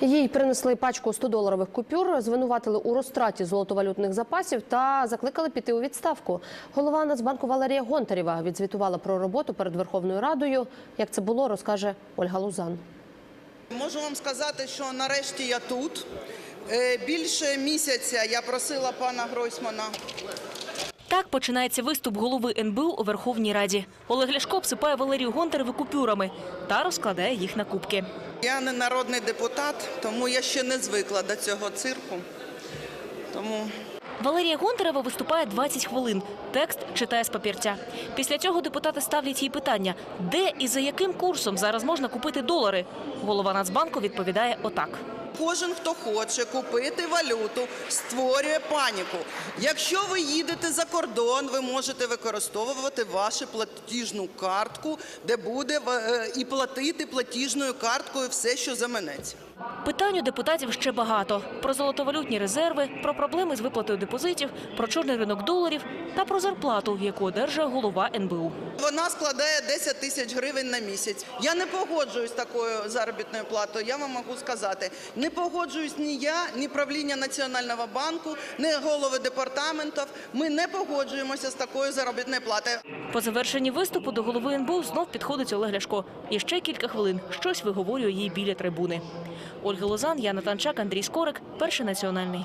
Їй принесли пачку 100-доларових купюр, звинуватили у розтраті золотовалютних запасів та закликали піти у відставку. Голова Нацбанку Валерія Гонтарєва відзвітувала про роботу перед Верховною Радою. Як це було, розкаже Ольга Лузан. Можу вам сказати, що нарешті я тут. Е, Більше місяця я просила пана Гройсмана Так починається виступ голови НБУ у Верховній Раді. Олег Ляшко обсипає Валерію Гонтареву купюрами та розкладає їх на кубки. Я не народний депутат, тому я ще не звикла до цього цирку. Тому Валерія Гонтарева виступає 20 хвилин. Текст читає з папірця. Після цього депутати ставлять їй питання, де і за яким курсом зараз можна купити долари. Голова Нацбанку відповідає отак. Кожен, хто хоче купити валюту, створює паніку. Якщо ви їдете за кордон, ви можете використовувати вашу платіжну картку, де буде е, і платити платіжною карткою все, що заманеться. Питань у депутатів ще багато: про золотовалютні резерви, про проблеми з виплатою депозитів, про чорний ринок доларів та про зарплату, яку одержує голова НБУ. Вона складає 10 тисяч гривень на місяць. Я не погоджуюсь з такою заробітною платою. Я вам можу сказати. Не погоджуюсь ні я, ні правління Національного банку, ні голови департаментів. Ми не погоджуємося з такою заробітною платою. По завершенні виступу до голови НБУ знов підходить Олег Ляшко. І ще кілька хвилин щось виговорює їй біля трибуни. Ольга Лозан, Яна Танчак, Андрій Скорик, перший національний.